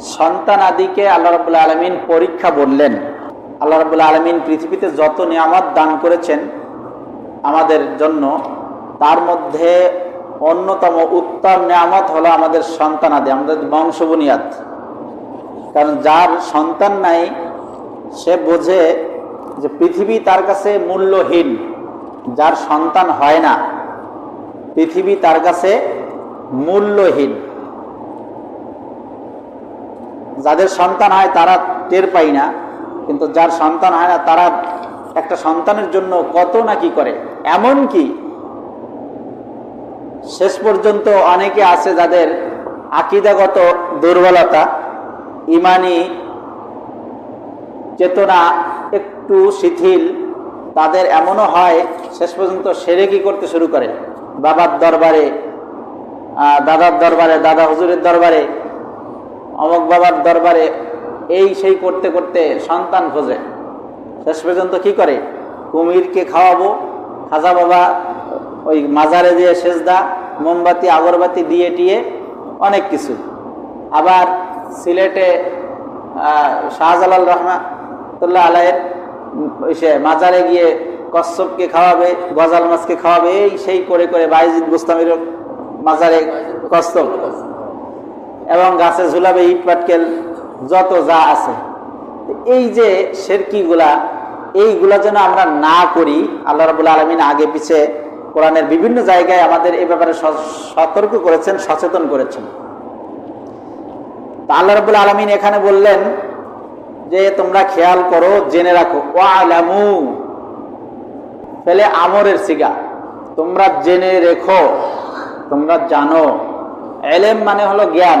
সন্তান আদিকে আল্লাহ রবুল্লা আলমিন পরীক্ষা বললেন। আল্লাহ রবুল্লা আলমিন পৃথিবীতে যত নিয়ামত দান করেছেন আমাদের জন্য, তার মধ্যে অন্যতম উত্তম নিয়ামত হলো আমাদের সন্তান আদি, আমাদের বংশ বুনিয়াদ কারণ যার সন্তান নাই, সে বোঝে যে পৃথিবী তার কাছে মূল্যহীন, যার সন্তান হয় না। পৃথিবী তার কাছে মূল্যহীন। যাদের সন্তান হয় তারা টের পাই না, কিন্তু যার সন্তান হয় না তারা একটা সন্তানের জন্য কত না কি করে। এমন কি শেষ পর্যন্ত অনেকে আছে যাদের আকিদাগত দুর্বলতা, ইমানি চেতনা একটু শিথিল, তাদের এমনও হয় শেষ পর্যন্ত সেরেকি করতে শুরু করে। বাবার দরবারে দাদার দরবারে, দাদা হুজুরের দরবারে অমক বাবার দরবারে এই সেই করতে করতে সন্তান খোঁজে। শেষ পর্যন্ত কি করে? কুমিরকে খাওয়াবো, খাজা বাবা ওই মাজারে দিয়ে সেজদা, মোমবাতি, আগরবাতি দিয়ে টিয়ে অনেক কিছু। আবার সিলেটে শাহজালাল রহমাতুল্লাহ আলাইয়ের ওই সে মাজারে গিয়ে কচ্ছপকে খাওয়াবে, গজাল মাছকে খাওয়াবে, এই সেই করে করে বাইজিদ গোস্তামির মাজারে কচ্ছপ। এবং গাছে ঝুলাবে ইট পাটকেল, যত যা আছে। এই যে শেরকিগুলা, এইগুলা যেন আমরা না করি, আল্লাহ রাবুল আলমিন আগে পিছে কোরআনের বিভিন্ন জায়গায় আমাদের এ ব্যাপারে সতর্ক করেছেন, সচেতন করেছেন। তা আল্লাহ রাবুল আলমিন এখানে বললেন যে, তোমরা খেয়াল করো, জেনে রাখো। ও আলামু ফেলে আমরের সিগা। তোমরা জেনে রেখো, তোমরা জানো। এলেম মানে হলো জ্ঞান।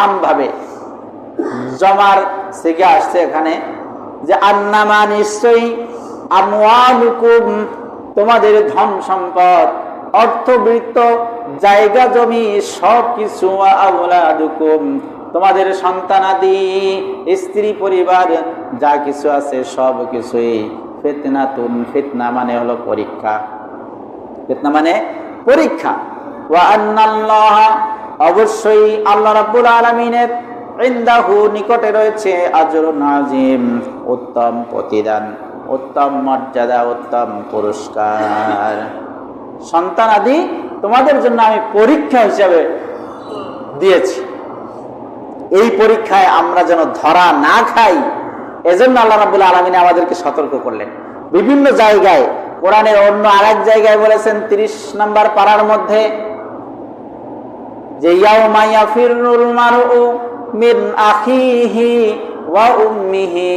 আমভাবে জমার থেকে আসছে এখানে যে আন্নামা নিশ্চয়ই আমওয়ালুকুম, তোমাদের ধন সম্পদ, অর্থবৃত্ত, জায়গা জমি সব কিছু তোমাদের সন্তানাদি, স্ত্রী পরিবার, যা কিছু আছে সব কিছুই ফিতনাতুন, ফিতনা মানে হলো পরীক্ষা। ফিতনা মানে পরীক্ষা। ওয়া আন্নাল্লাহ অবশ্যই আল্লাহ রাব্বুল আলামিনের ইনদাহু নিকটে রয়েছে আজরুন আজিম উত্তম প্রতিদান, উত্তম মর্যাদা, উত্তম পুরস্কার। সন্তান আদি, তোমাদের জন্য আমি পরীক্ষা হিসাবে দিয়েছি। এই পরীক্ষায় আমরা যেন ধরা না খাই, এজন্য আল্লাহ রাবুল আলমিনে আমাদেরকে সতর্ক করলেন। বিভিন্ন জায়গায়, কোরআনের অন্য আরেক জায়গায় বলেছেন, তিরিশ নম্বর পাড়ার মধ্যে যে ইয়াউমা ইয়াফিরুল মারউ মিন উম্মিহি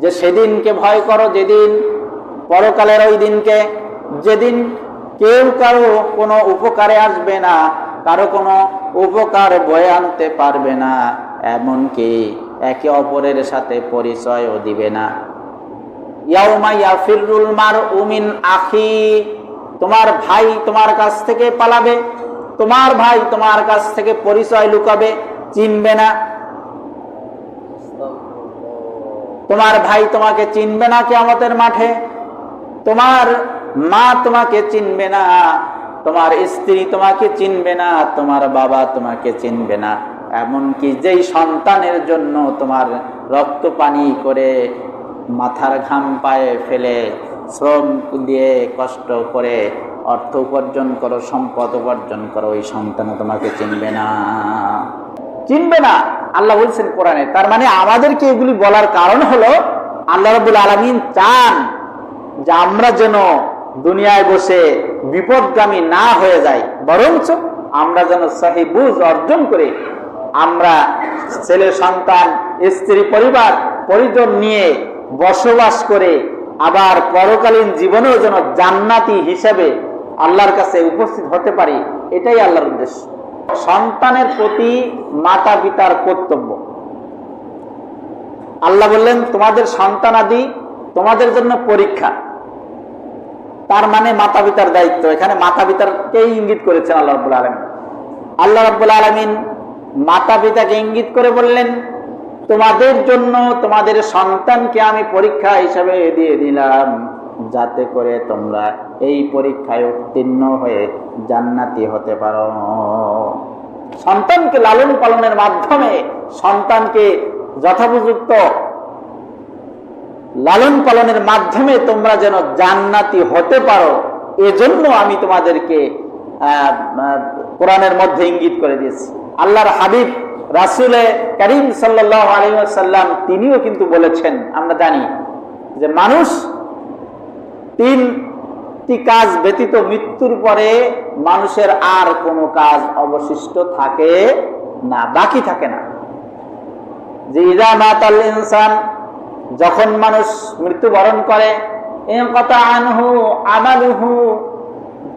যে সেদিনকে ভয় করো, যেদিন পরকালের ওই দিনকে, যেদিন কেউ কারও কোনো উপকারে আসবে না, কারও কোনো উপকার বয়ে আনতে পারবে না, এমনকি একে অপরের সাথে পরিচয়ও দিবে না। তোমার ভাই তোমার কাছ থেকে পালাবে, তোমার ভাই তোমার কাছ থেকে পরিচয় লুকাবে, চিনবে না। তোমার ভাই তোমাকে চিনবে না কেমতের মাঠে, তোমার মা তোমাকে চিনবে না, তোমার স্ত্রী তোমাকে চিনবে না, তোমার বাবা তোমাকে চিনবে না। এমনকি যেই সন্তানের জন্য তোমার রক্ত পানি করে মাথার ঘাম পায়ে ফেলে শ্রম দিয়ে কষ্ট করে অর্থ উপার্জন করো, সম্পদ উপার্জন করো ওই সন্তান তোমাকে চিনবে না। চিনবে না, আল্লাহ বলছেন কোরআনে। তার মানে আমাদেরকে এগুলি বলার কারণ হলো, আল্লাহ রবুল আলমিন চান যে আমরা যেন দুনিয়ায় বসে বিপদগামী না হয়ে যাই, বরঞ্চ আমরা যেন সাহি বুঝ অর্জন করে। আমরা ছেলে, সন্তান, স্ত্রী, পরিবার, পরিজন নিয়ে বসবাস করে আবার পরকালীন জীবনেও যেন জান্নাতি হিসেবে আল্লাহর কাছে উপস্থিত হতে পারি, এটাই আল্লাহর উদ্দেশ্য। সন্তানের প্রতি মাতা পিতার কর্তব্য। আল্লাহ বললেন, তোমাদের সন্তানাদি তোমাদের জন্য পরীক্ষা। তার মানে মাতা পিতার দায়িত্ব। এখানে মাতা পিতারকেই ইঙ্গিত করেছেন আল্লাহ রব্বুল আলমিন। আল্লাহ রব্বুল আলমিন মাতা পিতাকে ইঙ্গিত করে বললেন, তোমাদের জন্য তোমাদের সন্তানকে আমি পরীক্ষা হিসাবে দিয়ে দিলাম, যাতে করে তোমরা এই পরীক্ষায় উত্তীর্ণ হয়ে জান্নাতি হতে পারো। সন্তানকে লালন পালনের মাধ্যমে সন্তানকে যথোপযুক্ত লালন পালনের মাধ্যমে তোমরা যেন জান্নাতি হতে পারো, এজন্য আমি তোমাদেরকে কোরআনের মধ্যে ইঙ্গিত করে দিয়েছি। আল্লাহর হাবিব, রাসুলে করিম সাল্লাহ তিনিও কিন্তু বলেছেন, আমরা জানি যে মানুষ তিনটি কাজ ব্যতীত মৃত্যুর পরে মানুষের আর কোনো কাজ অবশিষ্ট থাকে না, বাকি থাকে না। যে ইদা মাতাল ইনসান, যখন মানুষ মৃত্যুবরণ করে এ কথা আনহু আমালুহু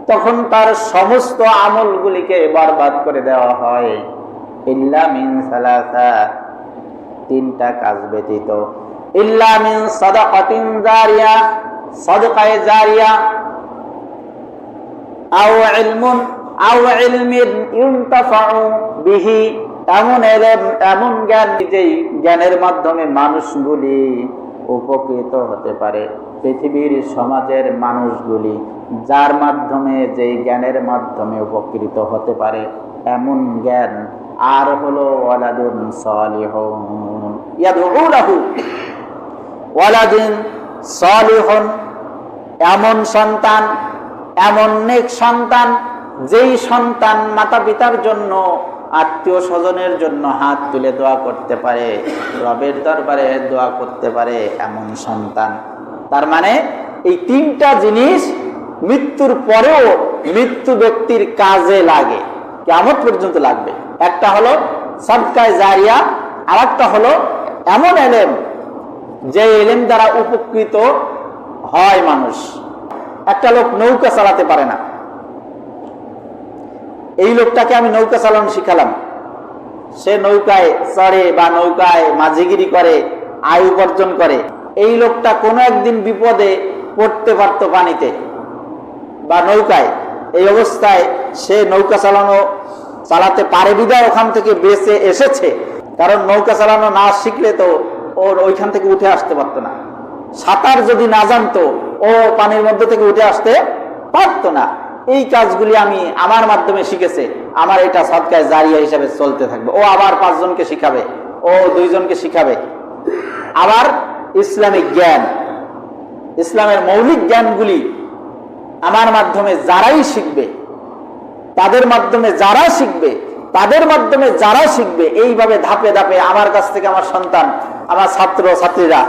তখন তার সমস্ত আমলগুলিকে বরবাদ করে দেওয়া হয়। ইল্লা মিন সালাসা, তিনটা কাজ ব্যতীত। ইল্লা মিন সাদাকাতিন জারিয়া জারিয়া। আও ইলমুন, আও ইলমিন ইউনতাফাউ বিহি, এমন এমন জ্ঞান যেই জ্ঞানের মাধ্যমে মানুষগুলি উপকৃত হতে পারে। পৃথিবীর সমাজের মানুষগুলি যার মাধ্যমে যেই জ্ঞানের মাধ্যমে উপকৃত হতে পারে, এমন জ্ঞান আর হলো ওয়ালাদুন সালিহুন। ইয়াদউ লাহু ওয়ালাদিন সালিহুন, এমন সন্তান, এমন নেক সন্তান, যেই সন্তান মাতা পিতার জন্য আত্মীয় স্বজনের জন্য হাত তুলে দোয়া করতে পারে, রবের দরবারে দোয়া করতে পারে এমন সন্তান। তার মানে এই তিনটা জিনিস মৃত্যুর পরেও মৃত্যু ব্যক্তির কাজে লাগে কেমন পর্যন্ত লাগবে। একটা হলো সবকায় জারিয়া আর একটা হলো এমন এলেম যে এলেম দ্বারা উপকৃত হয় মানুষ। একটা লোক নৌকা চালাতে পারে না। এই লোকটাকে আমি নৌকা চালানো শিখালাম। সে নৌকায় চড়ে বা নৌকায় মাঝিগিরি করে, আয় উপার্জন করে। এই লোকটা কোনো একদিন বিপদে পড়তে পারত পানিতে বা নৌকায়। এই অবস্থায় সে নৌকা চালানো, চালাতে পারে বিদায় ওখান থেকে বেঁচে এসেছে। কারণ নৌকা চালানো না শিখলে তো ওর ওইখান থেকে উঠে আসতে পারতো না। সাঁতার যদি না জানতো, ও পানির মধ্যে থেকে উঠে আসতে পারতো না। এই কাজগুলি আমি আমার মাধ্যমে শিখেছে। আমার এটা সৎকায় জারিয়া হিসাবে চলতে থাকবে। ও আবার পাঁচজনকে শিখাবে। ও দুইজনকে শিখাবে। আবার ইসলামিক জ্ঞান। ইসলামের মৌলিক জ্ঞানগুলি আমার মাধ্যমে যারাই শিখবে, তাদের মাধ্যমে যারা শিখবে, তাদের মাধ্যমে যারা শিখবে, এইভাবে ধাপে ধাপে আমার কাছ থেকে আমার সন্তান আমার ছাত্র ছাত্রীরা,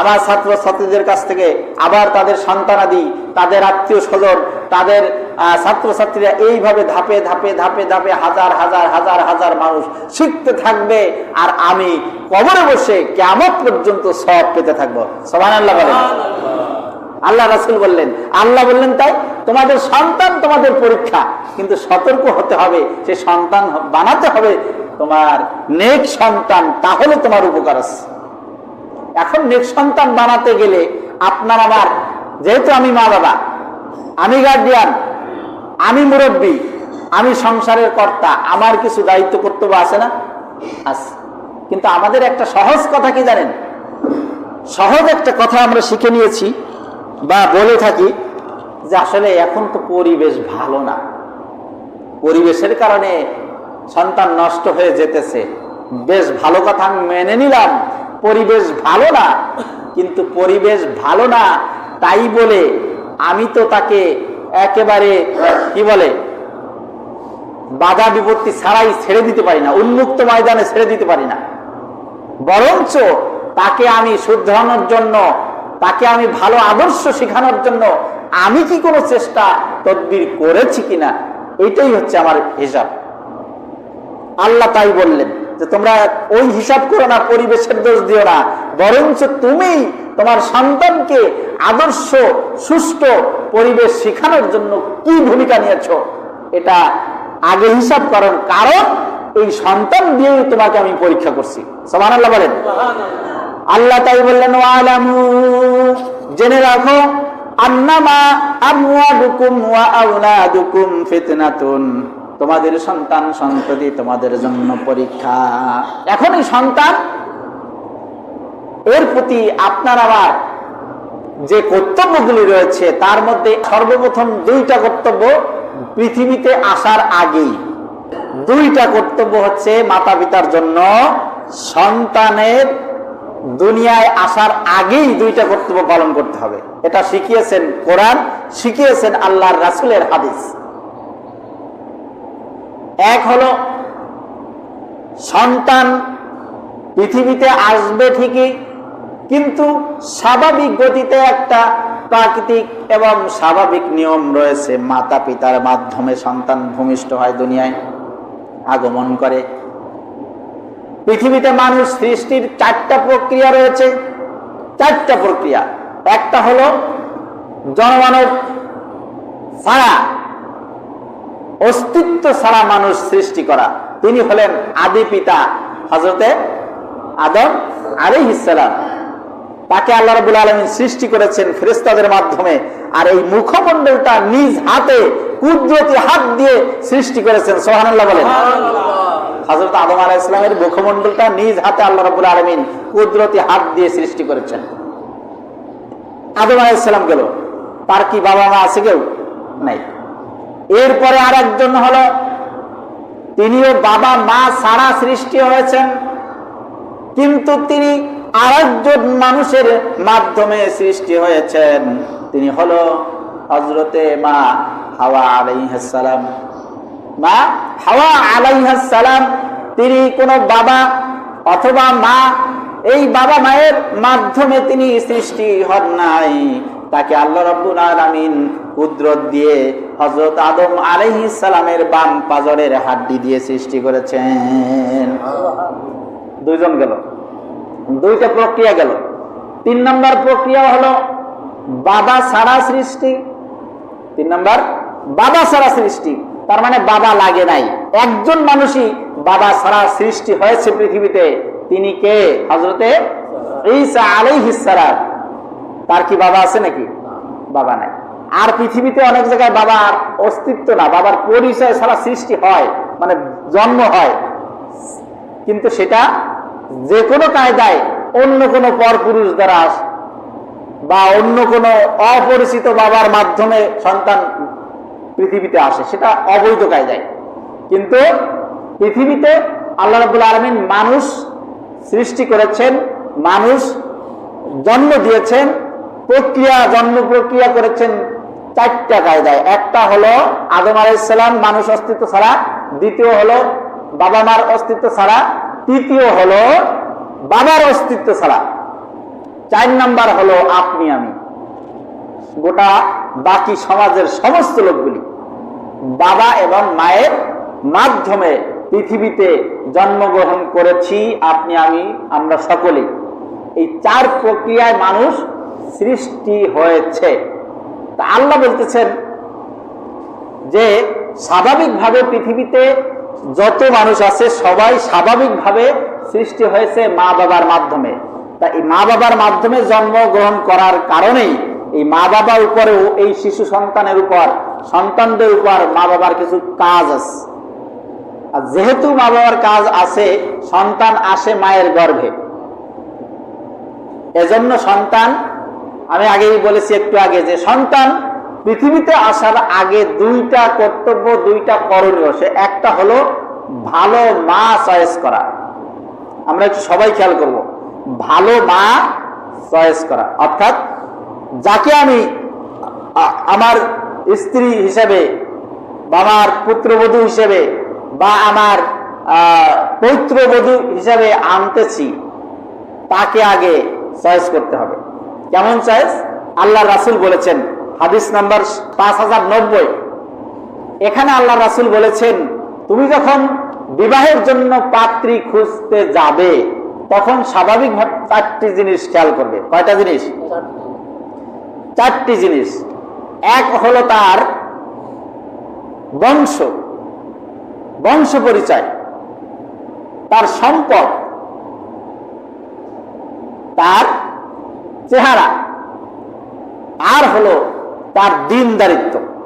আমার ছাত্র ছাত্রীদের কাছ থেকে আবার তাদের সন্তানাদি, তাদের আত্মীয় স্বজন, তাদের ছাত্র ছাত্রীরা এইভাবে ধাপে ধাপে ধাপে ধাপে হাজার হাজার হাজার হাজার মানুষ শিখতে থাকবে আর আমি কবরে বসে কেমন পর্যন্ত সব পেতে থাকব। সবান আল্লাহ বলেন। আল্লাহ রাসুল বললেন, আল্লাহ বললেন তাই, তোমাদের সন্তান তোমাদের পরীক্ষা, কিন্তু সতর্ক হতে হবে, সে সন্তান বানাতে হবে, তোমার নেক সন্তান তাহলে তোমার উপকার আছে। এখন নেক সন্তান বানাতে গেলে আপনার আমার যেহেতু আমি মা বাবা, আমি গার্ডিয়ান আমি মুরব্বী, আমি সংসারের কর্তা, আমার কিছু দায়িত্ব কর্তব্য আছে না? আছে। কিন্তু আমাদের একটা সহজ কথা কি জানেন? সহজ একটা কথা আমরা শিখে নিয়েছি বা বলে থাকি যে আসলে এখন তো পরিবেশ ভালো না। পরিবেশের কারণে সন্তান নষ্ট হয়ে যেতেছে। বেশ ভালো কথা আমি মেনে নিলাম। পরিবেশ ভালো না, কিন্তু পরিবেশ ভালো না তাই বলে আমি তো তাকে একেবারে, কি বলে, বাধা বিপত্তি ছাড়াই ছেড়ে দিতে পারি না, উন্মুক্ত ময়দানে ছেড়ে দিতে পারি না। বরঞ্চ তাকে আমি শুধরানোর জন্য, তাকে আমি ভালো আদর্শ শেখানোর জন্য আমি কি কোনো চেষ্টা তদবির করেছি কিনা, এটাই হচ্ছে আমার হিসাব। আল্লাহ তাই বললেন। যে তোমরা ওই হিসাব করো না পরিবেশের দোষ দিও না। বরঞ্চ তুমি তোমার সন্তানকে আদর্শ সুষ্ঠ পরিবেশ শেখানোর জন্য কি ভূমিকা নিয়েছো? এটা আগে হিসাব করার কারণ এই সন্তান দিয়েই তোমাকে আমি পরীক্ষা করছি। সমান আল্লাহ বলেন আল্লাহ তাই বললেন ওয়ালামু জেনে রাখো আন্নামা আমওয়ালুকুম ওয়া আওলাদুকুম ফিতনাতুন। তোমাদের সন্তান সন্ততি তোমাদের জন্য পরীক্ষা। এখন এই সন্তান, এর প্রতি আপনার আবার যে কর্তব্যগুলি রয়েছে, তার মধ্যে সর্বপ্রথম দুইটা কর্তব্য পৃথিবীতে আসার আগেই। দুইটা কর্তব্য হচ্ছে মাতা পিতার জন্য সন্তানের দুনিয়ায় আসার আগেই দুইটা কর্তব্য পালন করতে হবে। এটা শিখিয়েছেন কোরআন, শিখিয়েছেন আল্লাহর রাসুলের হাদিস। এক হলো সন্তান পৃথিবীতে আসবে ঠিকই, কিন্তু স্বাভাবিক গতিতে একটা প্রাকৃতিক এবং স্বাভাবিক নিয়ম রয়েছে মাতা পিতার মাধ্যমে সন্তান ভূমিষ্ঠ হয় দুনিয়ায় আগমন করে। পৃথিবীতে মানুষ সৃষ্টির চারটা প্রক্রিয়া রয়েছে, চারটা প্রক্রিয়া। একটা হলো জনমানব ছাড়া অস্তিত্ব ছাড়া মানুষ সৃষ্টি করা। তিনি হলেন আদি পিতা হজরতে আদম আলী ইসালাম তাকে আল্লাহ রবুল আলমী সৃষ্টি করেছেন ফেরেস্তাদের মাধ্যমে। আর এই মুখমণ্ডলটা নিজ হাতে কুদরতি হাত দিয়ে সৃষ্টি করেছেন। সোহানুল্লাহ বলেন। হজরত আদম আলাহ ইসলামের মুখমণ্ডলটা নিজ হাতে আল্লাহ রবুল আলমিন কুদরতি হাত দিয়ে সৃষ্টি করেছেন। আদম আলাহ ইসলাম গেল। তার কি বাবা মা আছে কেউ? নাই। এরপরে আর একজন হলো, তিনিও বাবা, মা সারা সৃষ্টি হয়েছেন। কিন্তু তিনি আরেকজন মানুষের মাধ্যমে সৃষ্টি হয়েছেন। তিনি হলো হজরতে মা হাওয়া আলাইহাসালাম মা হাওয়া আলাইহাসালাম তিনি কোনো বাবা অথবা মা, এই বাবা মায়ের মাধ্যমে তিনি সৃষ্টি হন নাই। তাকে আল্লাহ রব্বুল আলামিন কুদরত দিয়ে হজরত আদম আলাইহিস সালামের বাম পাজরের হাড্ডি দিয়ে সৃষ্টি করেছেন। দুইজন গেল। দুইটা প্রক্রিয়া গেল। তিন নম্বর প্রক্রিয়া হলো বাবা সারা সৃষ্টি। তিন নম্বর, বাবা সারা সৃষ্টি। তার মানে বাবা লাগে নাই। একজন মানুষই বাবা সারা সৃষ্টি হয়েছে পৃথিবীতে। তিনি কে? হজরতে ঈসা আলাইহিসসালাম তার কি বাবা আছে নাকি? বাবা নাই। আর পৃথিবীতে অনেক জায়গায় বাবার অস্তিত্ব না, বাবার পরিচয় ছাড়া সৃষ্টি হয় মানে জন্ম হয়। কিন্তু সেটা যে কোনো কায়দায় অন্য কোনো পরপুরুষ দ্বারা বা অন্য কোনো অপরিচিত বাবার মাধ্যমে সন্তান পৃথিবীতে আসে, সেটা অবৈধ কায়দায়। কিন্তু পৃথিবীতে আল্লাহ রাবুল আলমিন মানুষ সৃষ্টি করেছেন, মানুষ জন্ম দিয়েছেন, প্রক্রিয়া, জন্ম প্রক্রিয়া করেছেন চারটা কায়দায়। একটা হলো আদম আলাইসালাম মানুষ অস্তিত্ব ছাড়া, দ্বিতীয় হলো বাবা মার অস্তিত্ব ছাড়া, তৃতীয় হলো বাবার অস্তিত্ব ছাড়া। চার নাম্বার হলো আপনি আমি। গোটা বাকি সমাজের সমস্ত লোকগুলি বাবা এবং মায়ের মাধ্যমে পৃথিবীতে জন্মগ্রহণ করেছি, আপনি, আমি, আমরা সকলেই। এই চার প্রক্রিয়ায় মানুষ সৃষ্টি হয়েছে। আল্লাহ বলতেছেন যে স্বাভাবিকভাবে পৃথিবীতে যত মানুষ আছে, সবাই স্বাভাবিকভাবে সৃষ্টি হয়েছে মা বাবার মাধ্যমে। তা এই মা বাবার মাধ্যমে জন্মগ্রহণ করার কারণেই এই মা বাবার উপরেও এই শিশু সন্তানের উপর, সন্তানদের উপর মা বাবার কিছু কাজ আছে। আর যেহেতু মা বাবার কাজ আছে, সন্তান আসে মায়ের গর্ভে। এজন্য সন্তান আমি আগেই বলেছি একটু আগে যে সন্তান পৃথিবীতে আসার আগে দুইটা কর্তব্য, দুইটা করণীয়। সে একটা হলো ভালো মা চয়েস করা। আমরা একটু সবাই খেয়াল করব। ভালো মা চয়েস করা। অর্থাৎ যাকে আমি আমার স্ত্রী হিসেবে বা আমার পুত্রবধূ হিসেবে বা আমার পৌত্রবধূ হিসেবে আনতেছি, তাকে আগে চয়েস করতে হবে। কেমন চয়েস আল্লাহ রাসুল বলেছেন। হাদিস নাম্বার পাঁচ হাজার নব্বই। এখানে আল্লাহ রাসুল বলেছেন, তুমি যখন বিবাহের জন্য পাত্রী খুঁজতে যাবে, তখন স্বাভাবিকভাবে চারটি জিনিস খেয়াল করবে। কয়টা জিনিস? চারটি জিনিস। এক হলো তার বংশ বংশ পরিচয়, তার সম্পদ, তার চেহারা। আর হলো তার দিনদারিত্ব।